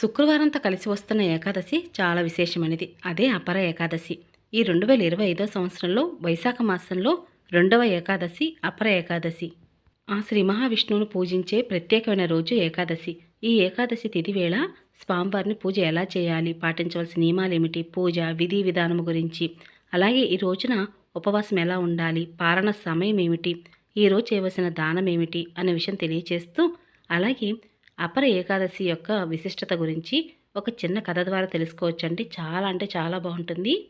శుక్రవారంతో కలిసి వస్తున్న ఏకాదశి చాలా విశేషమైనది. అదే అపర ఏకాదశి. ఈ రెండు వేల ఇరవై ఐదో సంవత్సరంలో వైశాఖ మాసంలో రెండవ ఏకాదశి అపర ఏకాదశి. ఆ శ్రీ మహావిష్ణువును పూజించే ప్రత్యేకమైన రోజు ఏకాదశి. ఈ ఏకాదశి తిథి వేళ స్వామివారిని పూజ ఎలా చేయాలి? పాటించవలసిన నియమాలేమిటి? పూజ విధి విధానం గురించి. అలాగే ఈ రోజున ఉపవాసం ఎలా ఉండాలి? పారణ సమయం ఏమిటి? ఈ రోజు చేయవలసిన దానం ఏమిటి అనే విషయం తెలియచేస్తూ అలాగే అపర ఏకాదశి యొక్క విశిష్టత గురించి ఒక చిన్న కథ ద్వారా తెలుసుకోవచ్చండి. చాలా అంటే చాలా బాగుంటుంది.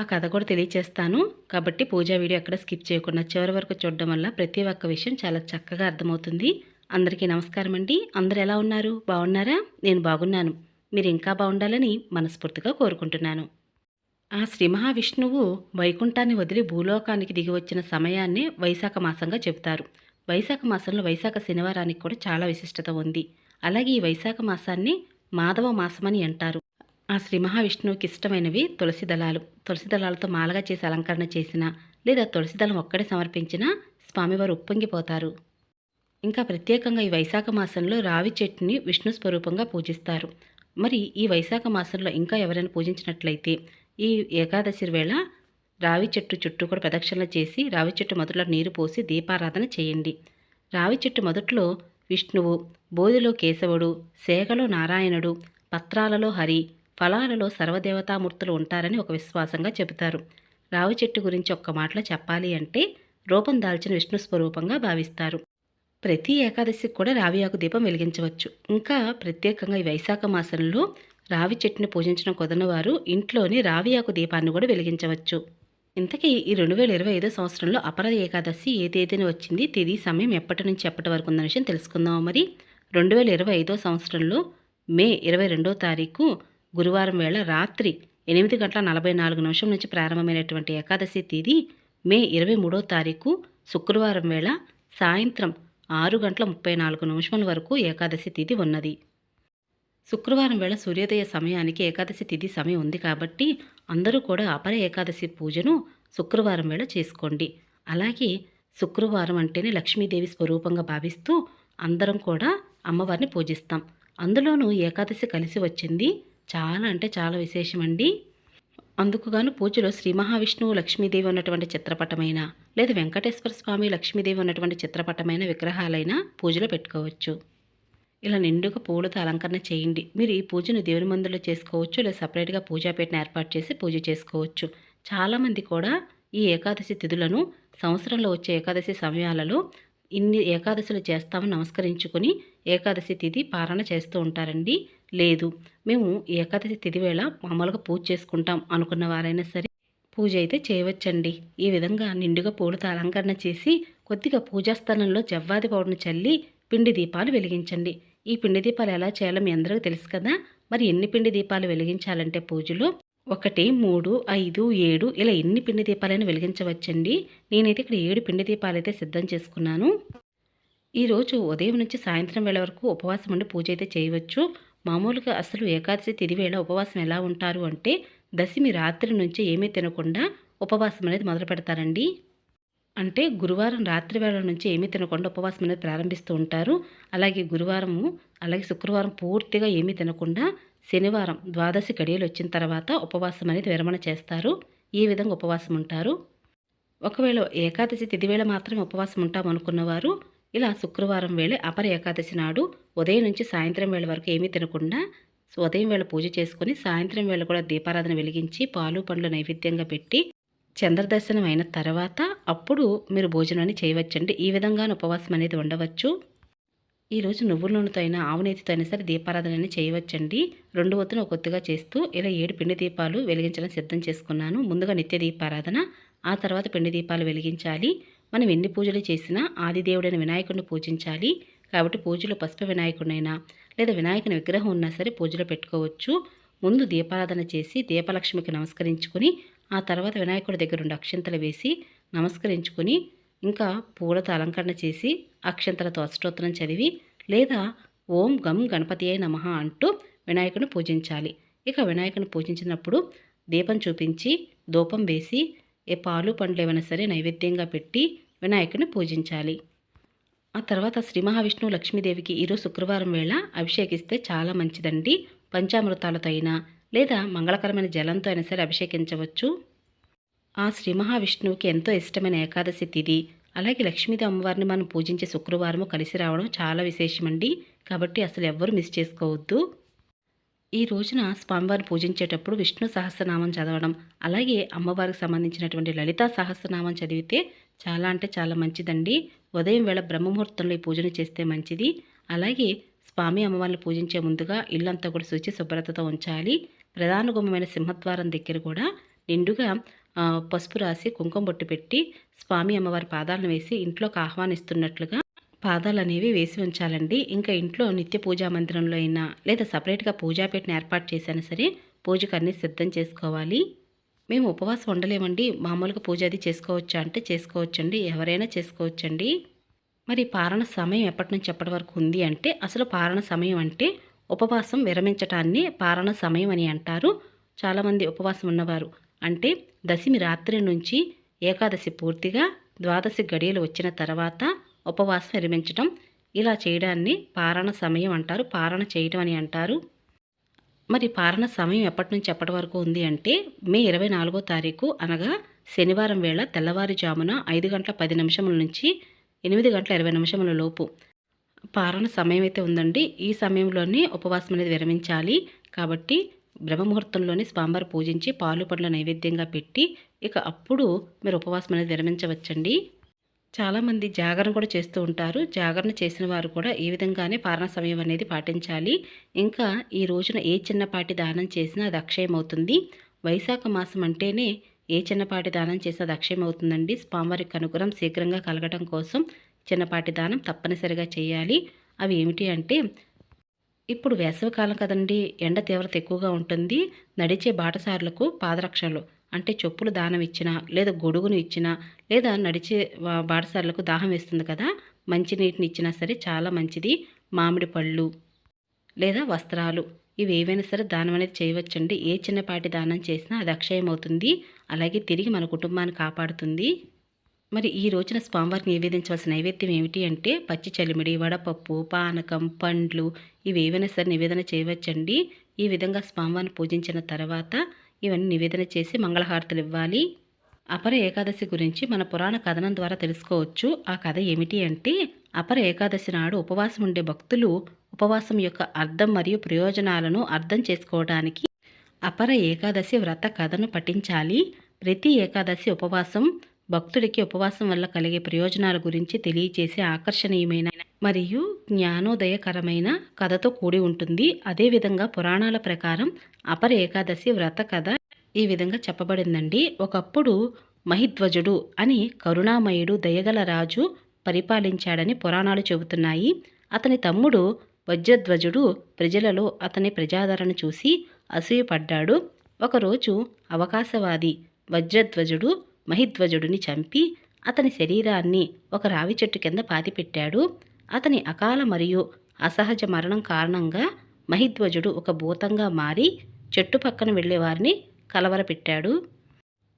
ఆ కథ కూడా తెలియచేస్తాను. కాబట్టి పూజా వీడియో అక్కడ స్కిప్ చేయకుండా చివరి వరకు చూడడం వల్ల ప్రతి ఒక్క విషయం చాలా చక్కగా అర్థమవుతుంది. అందరికీ నమస్కారం అండి. అందరు ఎలా ఉన్నారు? బాగున్నారా? నేను బాగున్నాను. మీరు ఇంకా బాగుండాలని మనస్ఫూర్తిగా కోరుకుంటున్నాను. ఆ శ్రీ మహావిష్ణువు వైకుంఠాన్ని వదిలి భూలోకానికి దిగి వచ్చిన సమయాన్ని వైశాఖ మాసంగా చెబుతారు. వైశాఖ మాసంలో వైశాఖ శనివారానికి కూడా చాలా విశిష్టత ఉంది. అలాగే ఈ వైశాఖ మాసాన్ని మాధవ మాసమని అంటారు. ఆ శ్రీ మహావిష్ణువుకి ఇష్టమైనవి తులసి దళాలు. తులసి దళాలతో మాలగా చేసి అలంకరణ చేసిన లేదా తులసి దళం ఒక్కడే సమర్పించినా స్వామివారు ఉప్పొంగిపోతారు. ఇంకా ప్రత్యేకంగా ఈ వైశాఖ మాసంలో రావి చెట్టుని విష్ణు స్వరూపంగా పూజిస్తారు. మరి ఈ వైశాఖ మాసంలో ఇంకా ఎవరైనా పూజించినట్లయితే ఈ ఏకాదశి వేళ రావి చెట్టు చుట్టూ కూడా ప్రదక్షిణలు చేసి రావి చెట్టు మొదట్లో నీరు పోసి దీపారాధన చేయండి. రావి చెట్టు మొదట్లో విష్ణువు బోధిలో కేశవుడు సేగలో నారాయణుడు పత్రాలలో హరి ఫలాలలో సర్వదేవతామూర్తులు ఉంటారని ఒక విశ్వాసంగా చెబుతారు. రావి చెట్టు గురించి ఒక్క మాటలో చెప్పాలి అంటే రూపం దాల్చిన విష్ణు స్వరూపంగా భావిస్తారు. ప్రతి ఏకాదశికి కూడా రావి ఆకు దీపం వెలిగించవచ్చు. ఇంకా ప్రత్యేకంగా ఈ వైశాఖ మాసంలో రావి చెట్టుని పూజించడం కుదనవారు ఇంట్లోని రావి ఆకు దీపాన్ని కూడా వెలిగించవచ్చు. ఇంతకీ ఈ రెండు వేల ఇరవై ఐదో సంవత్సరంలో అపరాధ ఏకాదశి ఏ తేదీన వచ్చింది? తేదీ సమయం ఎప్పటి నుంచి ఎప్పటి వరకు ఉందన్న విషయం తెలుసుకుందాం మరి? రెండు వేల ఇరవై ఐదో సంవత్సరంలో మే ఇరవై రెండో తారీఖు గురువారం వేళ రాత్రి ఎనిమిది గంటల నలభై నాలుగు నిమిషం నుంచి ప్రారంభమైనటువంటి ఏకాదశి తేదీ మే ఇరవై మూడో తారీఖు శుక్రవారం వేళ సాయంత్రం ఆరు గంటల ముప్పై నాలుగు నిమిషముల వరకు ఏకాదశి తిథి ఉన్నది. శుక్రవారం వేళ సూర్యోదయ సమయానికి ఏకాదశి తిథి సమయం ఉంది కాబట్టి అందరూ కూడా అపర ఏకాదశి పూజను శుక్రవారం వేళ చేసుకోండి. అలాగే శుక్రవారం అంటేనే లక్ష్మీదేవి స్వరూపంగా భావిస్తూ అందరం కూడా అమ్మవారిని పూజిస్తాం. అందులోనూ ఏకాదశి కలిసి వచ్చింది. చాలా అంటే చాలా విశేషమండి. అందుకుగాను పూజలో శ్రీ మహావిష్ణువు లక్ష్మీదేవి ఉన్నటువంటి చిత్రపటమైన లేదా వెంకటేశ్వర స్వామి లక్ష్మీదేవి ఉన్నటువంటి చిత్రపటమైన విగ్రహాలైనా పూజలో పెట్టుకోవచ్చు. ఇలా నిండుగా పూలతో అలంకరణ చేయండి. మీరు ఈ పూజను దేవుని మందులో చేసుకోవచ్చు లేదా సపరేట్గా పూజాపేటను ఏర్పాటు చేసి పూజ చేసుకోవచ్చు. చాలామంది కూడా ఈ ఏకాదశి తిథులను సంవత్సరంలో వచ్చే ఏకాదశి సమయాలలో ఇన్ని ఏకాదశులు చేస్తామని నమస్కరించుకొని ఏకాదశి తిథి పారణ చేస్తూ ఉంటారండి. లేదు మేము ఏకాదశి తిథి వేళ మామూలుగా పూజ చేసుకుంటాం అనుకున్న వారైనా సరే పూజ అయితే చేయవచ్చండి. ఈ విధంగా నిండుగా పూలతో అలంకరణ చేసి కొద్దిగా పూజా స్థలంలో జవ్వాది పౌడర్ను చల్లి పిండి దీపాలు వెలిగించండి. ఈ పిండి దీపాలు ఎలా చేయాలో మీ అందరికీ తెలుసు కదా? మరి ఎన్ని పిండి దీపాలు వెలిగించాలంటే పూజలో? ఒకటి మూడు ఐదు ఏడు ఇలా ఎన్ని పిండి దీపాలైనా వెలిగించవచ్చండి. నేనైతే ఇక్కడ ఏడు పిండి దీపాలు అయితే సిద్ధం చేసుకున్నాను. ఈరోజు ఉదయం నుంచి సాయంత్రం వేళ వరకు ఉపవాసం ఉండి పూజ అయితే చేయవచ్చు. మామూలుగా అసలు ఏకాదశి తిది వేళ ఉపవాసం ఎలా ఉంటారు అంటే దశమి రాత్రి నుంచి ఏమీ తినకుండా ఉపవాసం అనేది మొదలు పెడతారండి అంటే గురువారం రాత్రి వేళ నుంచి ఏమీ తినకుండా ఉపవాసం అనేది ప్రారంభిస్తూ ఉంటారు. అలాగే గురువారము అలాగే శుక్రవారం పూర్తిగా ఏమీ తినకుండా శనివారం ద్వాదశి గడియలు వచ్చిన తర్వాత ఉపవాసం అనేది విరమణ చేస్తారు. ఈ విధంగా ఉపవాసం ఉంటారు. ఒకవేళ ఏకాదశి తిథి వేళ మాత్రమే ఉపవాసం ఉంటాం అనుకున్నవారు ఇలా శుక్రవారం వేళ అపర ఏకాదశి నాడు ఉదయం నుంచి సాయంత్రం వేళ వరకు ఏమీ తినకుండా ఉదయం వేళ పూజ చేసుకుని సాయంత్రం వేళ కూడా దీపారాధన వెలిగించి పాలు పండ్లు నైవేద్యంగా పెట్టి చంద్రదర్శనం అయిన తర్వాత అప్పుడు మీరు భోజనాన్ని చేయవచ్చండి. ఈ విధంగా ఉపవాసం అనేది ఉండవచ్చు. ఈరోజు నువ్వుల నూనెతో అయినా ఆవు నేతితో అయినా సరే దీపారాధన చేయవచ్చండి. రెండు ఒత్తున ఒక ఒత్తుగా చేస్తూ ఇలా ఏడు పిండి దీపాలు వెలిగించడం సిద్ధం చేసుకున్నాను. ముందుగా నిత్య దీపారాధన ఆ తర్వాత పిండి దీపాలు వెలిగించాలి. మనం ఎన్ని పూజలు చేసినా ఆదిదేవుడైన వినాయకుడిని పూజించాలి. కాబట్టి పూజలో పసుపు వినాయకుడినైనా లేదా వినాయకుని విగ్రహం ఉన్నా సరే పూజలో పెట్టుకోవచ్చు. ముందు దీపారాధన చేసి దీపలక్ష్మికి నమస్కరించుకుని ఆ తర్వాత వినాయకుడి దగ్గర ఉండి అక్షంతలు వేసి నమస్కరించుకొని ఇంకా పూలతో అలంకరణ చేసి అక్షంతలతో అష్టోత్తరం చదివి లేదా ఓం గం గణపతి అయి నమ అంటూ వినాయకుని పూజించాలి. ఇక వినాయకుని పూజించినప్పుడు దీపం చూపించి దూపం వేసి ఏ పాలు పండ్లు ఏమైనా సరే నైవేద్యంగా పెట్టి వినాయకుని పూజించాలి. ఆ తర్వాత శ్రీ మహావిష్ణువు లక్ష్మీదేవికి ఈరోజు శుక్రవారం వేళ అభిషేకిస్తే చాలా మంచిదండి. పంచామృతాలతో అయినా లేదా మంగళకరమైన జలంతో అయినా సరే అభిషేకించవచ్చు. ఆ శ్రీ మహావిష్ణువుకి ఎంతో ఇష్టమైన ఏకాదశి తిథి అలాగే లక్ష్మీదేవి అమ్మవారిని మనం పూజించే శుక్రవారము కలిసి రావడం చాలా విశేషమండి. కాబట్టి అసలు ఎవ్వరూ మిస్ చేసుకోవద్దు. ఈ రోజున స్వామివారిని పూజించేటప్పుడు విష్ణు సహస్రనామం చదవడం అలాగే అమ్మవారికి సంబంధించినటువంటి లలితా సహస్రనామం చదివితే చాలా అంటే చాలా మంచిదండి. ఉదయం వేళ బ్రహ్మముహూర్తంలో ఈ పూజను చేస్తే మంచిది. అలాగే స్వామి అమ్మవారిని పూజించే ముందుగా ఇల్లంతా కూడా శుచి శుభ్రతతో ఉంచాలి. ప్రధాన గుమ్మమైన సింహద్వారం దగ్గర కూడా నిండుగా పసుపు రాసి కుంకుమ బొట్టు పెట్టి స్వామి అమ్మవారి పాదాలను వేసి ఇంట్లోకి ఆహ్వానిస్తున్నట్లుగా పాదాలు అనేవి వేసి ఉంచాలండి. ఇంకా ఇంట్లో నిత్య పూజా మందిరంలో అయినా లేదా సపరేట్గా పూజాపేటను ఏర్పాటు చేసినా సరే పూజకు అన్నీ సిద్ధం చేసుకోవాలి. మేము ఉపవాసం ఉండలేమండి. మామూలుగా పూజ అది చేసుకోవచ్చా అంటే చేసుకోవచ్చండి. ఎవరైనా చేసుకోవచ్చండి. మరి పారణ సమయం ఎప్పటి నుంచి ఎప్పటి వరకు ఉంది అంటే అసలు పారణ సమయం అంటే ఉపవాసం విరమించటాన్ని పారణ సమయం అని అంటారు. చాలామంది ఉపవాసం ఉన్నవారు. అంటే దశమి రాత్రి నుంచి ఏకాదశి పూర్తిగా ద్వాదశి గడియలు వచ్చిన తర్వాత ఉపవాసం విరమించటం. ఇలా చేయడాన్ని పారణ సమయం అంటారు. పారణ చేయడం అని అంటారు. మరి పారణ సమయం ఎప్పటి నుంచి ఎప్పటి వరకు ఉంది అంటే మే ఇరవై నాలుగో తారీఖు అనగా శనివారం వేళ తెల్లవారుజామున ఐదు గంటల పది నిమిషముల నుంచి ఎనిమిది గంటల ఇరవై నిమిషముల లోపు. పారణ సమయం అయితే ఉందండి. ఈ సమయంలోనే ఉపవాసం అనేది విరమించాలి. కాబట్టి బ్రహ్మముహూర్తంలోనే స్వామివారు పూజించి పాలు పండ్ల నైవేద్యంగా పెట్టి ఇక అప్పుడు మీరు ఉపవాసం అనేది విరమించవచ్చండి. చాలామంది జాగరణ కూడా చేస్తూ ఉంటారు. జాగరణ చేసిన వారు కూడా ఈ విధంగానే పారణ సమయం అనేది పాటించాలి. ఇంకా ఈ రోజున ఏ చిన్నపాటి దానం చేసినా అది అక్షయం అవుతుంది వైశాఖ మాసం అంటేనే ఏ చిన్నపాటి దానం చేసినా అది అక్షయం అవుతుందండి స్వామివారికి అనుగ్రహం శీఘ్రంగా కలగటం కోసం చిన్నపాటి దానం తప్పనిసరిగా చేయాలి. అవి ఏమిటి అంటే ఇప్పుడు వేసవికాలం కదండి ఎండ తీవ్రత ఎక్కువగా ఉంటుంది. నడిచే బాటసారులకు పాదరక్షలు అంటే చెప్పులు దానం ఇచ్చినా లేదా గొడుగును ఇచ్చినా లేదా నడిచే బాటసారులకు దాహం వేస్తుంది కదా మంచి నీటిని ఇచ్చినా సరే చాలా మంచిది. మామిడి పళ్ళు లేదా వస్త్రాలు ఇవి ఏవైనా సరే దానం అనేది చేయవచ్చండి. ఏ చిన్నపాటి దానం చేసినా అది అక్షయం అవుతుంది అలాగే తిరిగి మన కుటుంబాన్ని కాపాడుతుంది. మరి ఈ రోజున స్వామివారికి నివేదించవలసిన నైవేద్యం ఏమిటి అంటే పచ్చి చలిమిడి వడపప్పు పానకం పండ్లు ఇవి ఏవైనా సరే నివేదన చేయవచ్చండి. ఈ విధంగా స్వామివారిని పూజించిన తర్వాత ఇవన్నీ నివేదన చేసి మంగళహారతులు ఇవ్వాలి. అపర ఏకాదశి గురించి మన పురాణ కథనం ద్వారా తెలుసుకోవచ్చు. ఆ కథ ఏమిటి అంటే అపర ఏకాదశి నాడు ఉపవాసం ఉండే భక్తులు ఉపవాసం యొక్క అర్థం మరియు ప్రయోజనాలను అర్థం చేసుకోవడానికి అపర ఏకాదశి వ్రత కథను పఠించాలి. ప్రతి ఏకాదశి ఉపవాసం భక్తుడికి ఉపవాసం వల్ల కలిగే ప్రయోజనాల గురించి తెలియచేసే ఆకర్షణీయమైన మరియు జ్ఞానోదయకరమైన కథతో కూడి ఉంటుంది. అదేవిధంగా పురాణాల ప్రకారం అపర ఏకాదశి వ్రత కథ ఈ విధంగా చెప్పబడిందండి. ఒకప్పుడు మహిధ్వజుడు అని కరుణామయుడు దయగల రాజు పరిపాలించాడని పురాణాలు చెబుతున్నాయి. అతని తమ్ముడు వజ్రధ్వజుడు ప్రజలలో అతని ప్రజాదరణ చూసి అసూయపడ్డాడు. ఒకరోజు అవకాశవాది వజ్రధ్వజుడు మహిధ్వజుడిని చంపి అతని శరీరాన్ని ఒక రావి చెట్టు కింద పాతిపెట్టాడు. అతని అకాల మరియు అసహజ మరణం కారణంగా మహిధ్వజుడు ఒక భూతంగా మారి చెట్టు పక్కన వెళ్ళేవారిని కలవరపెట్టాడు.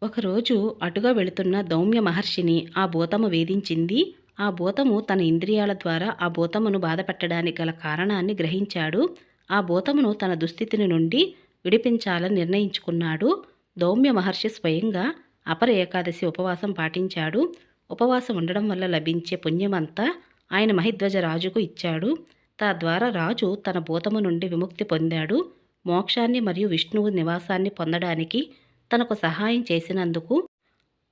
ఒకరోజు అటుగా వెళుతున్న దౌమ్య మహర్షిని ఆ భూతము వేధించింది. ఆ భూతము తన ఇంద్రియాల ద్వారా ఆ భూతమును బాధపెట్టడానికి గల కారణాన్ని గ్రహించాడు. ఆ భూతమును తన దుస్థితిని నుండి విడిపించాలని నిర్ణయించుకున్నాడు. దౌమ్య మహర్షి స్వయంగా అపర ఏకాదశి ఉపవాసం పాటించాడు. ఉపవాసం ఉండడం వల్ల లభించే పుణ్యమంతా ఆయన మహిధ్వజ రాజుకు ఇచ్చాడు. తద్వారా రాజు తన భూతము నుండి విముక్తి పొందాడు. మోక్షాన్ని మరియు విష్ణువు నివాసాన్ని పొందడానికి తనకు సహాయం చేసినందుకు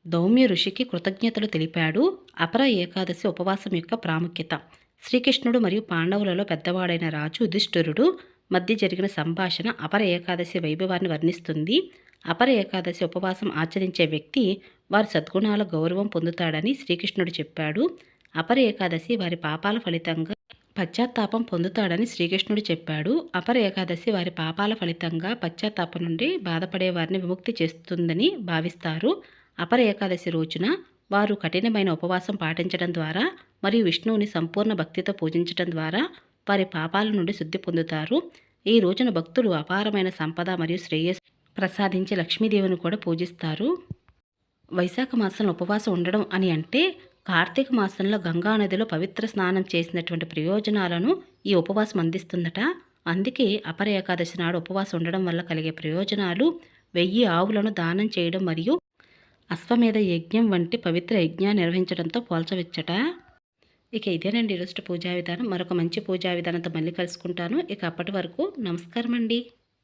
దౌమ్య ఋషికి కృతజ్ఞతలు తెలిపాడు. అపర ఏకాదశి ఉపవాసం యొక్క ప్రాముఖ్యత. శ్రీకృష్ణుడు మరియు పాండవులలో పెద్దవాడైన రాజు యుధిష్ఠురుడు మధ్య జరిగిన సంభాషణ అపర ఏకాదశి వైభవాన్ని వర్ణిస్తుంది. అపర ఏకాదశి ఉపవాసం ఆచరించే వ్యక్తి వారి సద్గుణాల గౌరవం పొందుతాడని శ్రీకృష్ణుడు చెప్పాడు. అపర ఏకాదశి వారి పాపాల ఫలితంగా పశ్చాత్తాపం పొందుతాడని శ్రీకృష్ణుడు చెప్పాడు. అపర ఏకాదశి వారి పాపాల ఫలితంగా పశ్చాత్తాపం నుండి బాధపడే వారిని విముక్తి చేస్తుందని భావిస్తారు. అపర ఏకాదశి రోజున వారు కఠినమైన ఉపవాసం పాటించడం ద్వారా మరియు విష్ణువుని సంపూర్ణ భక్తితో పూజించడం ద్వారా వారి పాపాల నుండి శుద్ధి పొందుతారు. ఈ రోజున భక్తులు అపారమైన సంపద మరియు శ్రేయస్సు ప్రసాదించే లక్ష్మీదేవిని కూడా పూజిస్తారు. వైశాఖ మాసంలో ఉపవాసం ఉండడం అని అంటే కార్తీక మాసంలో గంగా నదిలో పవిత్ర స్నానం చేసినటువంటి ప్రయోజనాలను ఈ ఉపవాసం అందిస్తుందట. అందుకే అపర ఏకాదశి నాడు ఉపవాసం ఉండడం వల్ల కలిగే ప్రయోజనాలు వెయ్యి ఆవులను దానం చేయడం మరియు అశ్వమేధ యజ్ఞం వంటి పవిత్ర యజ్ఞాన్ని నిర్వహించడంతో పోల్చవచ్చట. ఇక ఇదేనండి ఈరోజు పూజా విధానం. మరొక మంచి పూజా విధానంతో మళ్ళీ కలుసుకుంటాను. ఇక అప్పటి వరకు నమస్కారం అండి